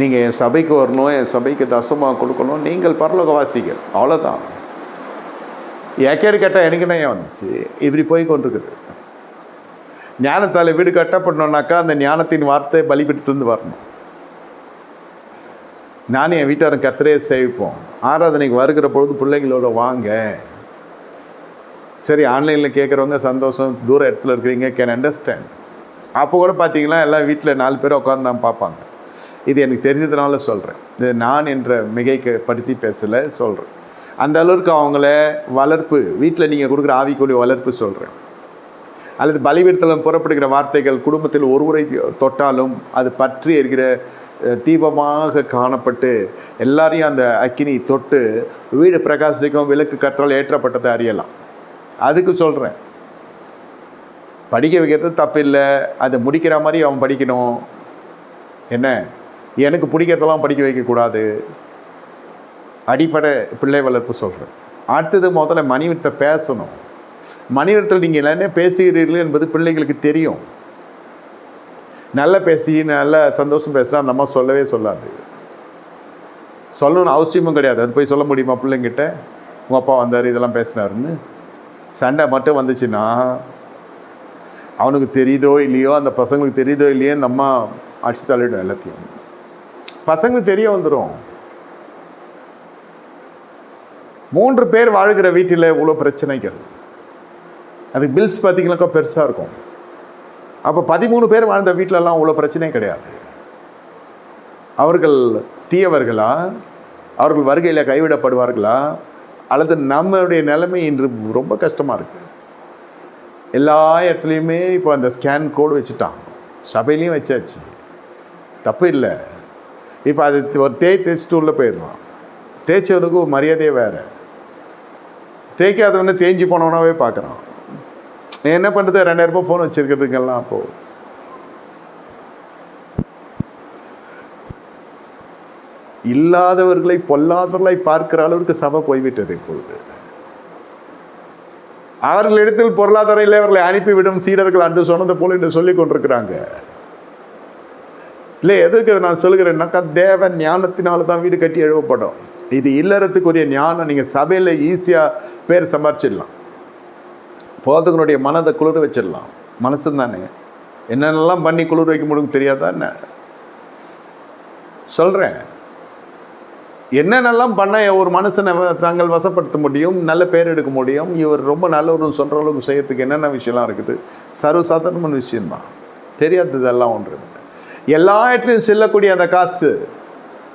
நீங்கள் என் சபைக்கு வரணும் என் சபைக்கு தசமாக கொடுக்கணும் நீங்கள் பரலோகவாசிகள். அவ்வளோதான் ஏக்கேடு கேட்டால் எனக்கு நயம் ஏன் வந்துச்சு? இப்படி போய் கொண்டிருக்குது. ஞானத்தால் வீடு கட்டப்படணுன்னாக்கா அந்த ஞானத்தின் வார்த்தை பலிபிடித்துலேருந்து வரணும். நானும் என் வீட்டாரன் கத்திரையை சேவிப்போம். ஆராதனைக்கு வருகிற பொழுது பிள்ளைங்களோட வாங்க. சரி ஆன்லைனில் கேட்குறவங்க சந்தோஷம் தூர இடத்துல இருக்கிறீங்க கேன் அண்டர்ஸ்டாண்ட் அப்போ கூட பார்த்தீங்கன்னா எல்லாம் வீட்டில் நாலு பேர் உட்காந்து தான் பார்ப்பாங்க. இது எனக்கு தெரிஞ்சதுனால சொல்கிறேன் இது நான் என்ற மிகைக்கு படுத்தி பேசலை சொல்கிறேன் அந்த அளவுக்கு அவங்கள வளர்ப்பு வீட்டில் நீங்கள் கொடுக்குற ஆவிக்குரிய வளர்ப்பு சொல்கிறேன் அல்லது பலிபீடத்தில் புறப்படுகிற வார்த்தைகள் குடும்பத்தில் ஒருவரை தொட்டாலும் அது பற்றி இருக்கிற தீபமாக காணப்பட்டு எல்லாரையும் அந்த அக்கினி தொட்டு வீடு பிரகாசிக்கும் விளக்கு கற்றால் ஏற்றப்பட்டதை அறியலாம். அதுக்கு சொல்கிறேன் படிக்க வைக்கிறது தப்பு இல்லை அதை முடிக்கிற மாதிரி அவன் படிக்கணும். என்ன? எனக்கு பிடிக்கிறதெல்லாம் படிக்க வைக்கக்கூடாது. அடிப்படை பிள்ளை வளர்ப்பு சொல்கிறேன் அடுத்தது முதல்ல மணிவிட்ட பேசணும். மணிவிடத்தில் நீங்கள் என்ன பேசுகிறீர்கள் என்பது பிள்ளைகளுக்கு தெரியும். நல்லா பேசி நல்லா சந்தோஷம் பேசினா அந்த அம்மா சொல்லவே சொல்லாது. சொல்லணும்னு அவசியமும் கிடையாது. அது போய் சொல்ல முடியுமா பிள்ளைங்கிட்ட? உங்கள் அப்பா வந்தார் இதெல்லாம் பேசினாருன்னு. சண்டை மட்டும் வந்துச்சுன்னா அவனுக்கு தெரியுதோ இல்லையோ அந்த பசங்களுக்கு தெரியுதோ இல்லையோ இந்த அம்மா அடிச்சு தள்ளிடும் எல்லாத்தையும். பசங்களுக்கு தெரிய வந்துடும் மூன்று பேர் வாழ்கிற வீட்டில் இவ்வளோ பிரச்சனைகள். அது பில்ஸ் பார்த்தீங்கன்னாக்கா பெருசாக இருக்கும். அப்போ பதிமூணு பேர் வாழ்ந்த வீட்டிலலாம் அவ்வளோ பிரச்சனையும் கிடையாது. அவர்கள் தீயவர்களா? அவர்கள் வருகையில் கைவிடப்படுவார்களா? அல்லது நம்மளுடைய நிலைமை இன்று ரொம்ப கஷ்டமாக இருக்குது எல்லா இடத்துலையுமே இப்போ அந்த ஸ்கேன் கோடு வச்சுட்டான். சபையிலையும் வச்சாச்சு. தப்பு இல்லை. இப்போ அது ஒரு தேய் தேய்ச்சிட்டு உள்ளே போயிடுவான் தேய்ச்சவனுக்கு ஒரு மரியாதையே வேறு. தேய்க்காதவனே தேஞ்சு போனவனாவே பார்க்குறான் என்ன பண்ணுறது ரெண்டாயிரம் ரூபாய் ஃபோன் வச்சுருக்கிறதுக்கெல்லாம் அப்போது இல்லாதவர்களை பொல்லாதவர்களை பார்க்கிற அளவுக்கு சபை போய்விட்டது இப்பொழுது. அவர்களிடத்தில் பொருளாதார இல்லை அவர்களை அனுப்பிவிடும் சீடர்கள் அன்று சொன்னது போல என்று சொல்லிக் கொண்டிருக்கிறாங்க. இல்லை எதுக்கு இதை நான் சொல்லுகிறேன்னாக்கா தேவன் ஞானத்தினால தான் வீடு கட்டி எழுவப்படும் இது இல்லறத்துக்குரிய ஞானம் நீங்கள் சபையில் ஈஸியாக பேர் சம்பாரிச்சிடலாம். போதகனுடைய மனதை குளிர வச்சிடலாம். மனசு தானே என்னென்னலாம் பண்ணி குளிர் வைக்க முடியும் தெரியாதா என்ன? சொல்கிறேன் என்னென்னலாம் பண்ண ஒரு மனுஷனை தாங்கள் வசப்படுத்த முடியும் நல்ல பேர் எடுக்க முடியும் இவர் ரொம்ப நல்லவரும் சொல்கிற அளவுக்கு செய்யறதுக்கு என்னென்ன விஷயம்லாம் இருக்குது? சர்வசாதாரணமான விஷயம்தான். தெரியாததெல்லாம் ஒன்று. எல்லா இடத்துலையும் செல்லக்கூடிய அந்த காசு.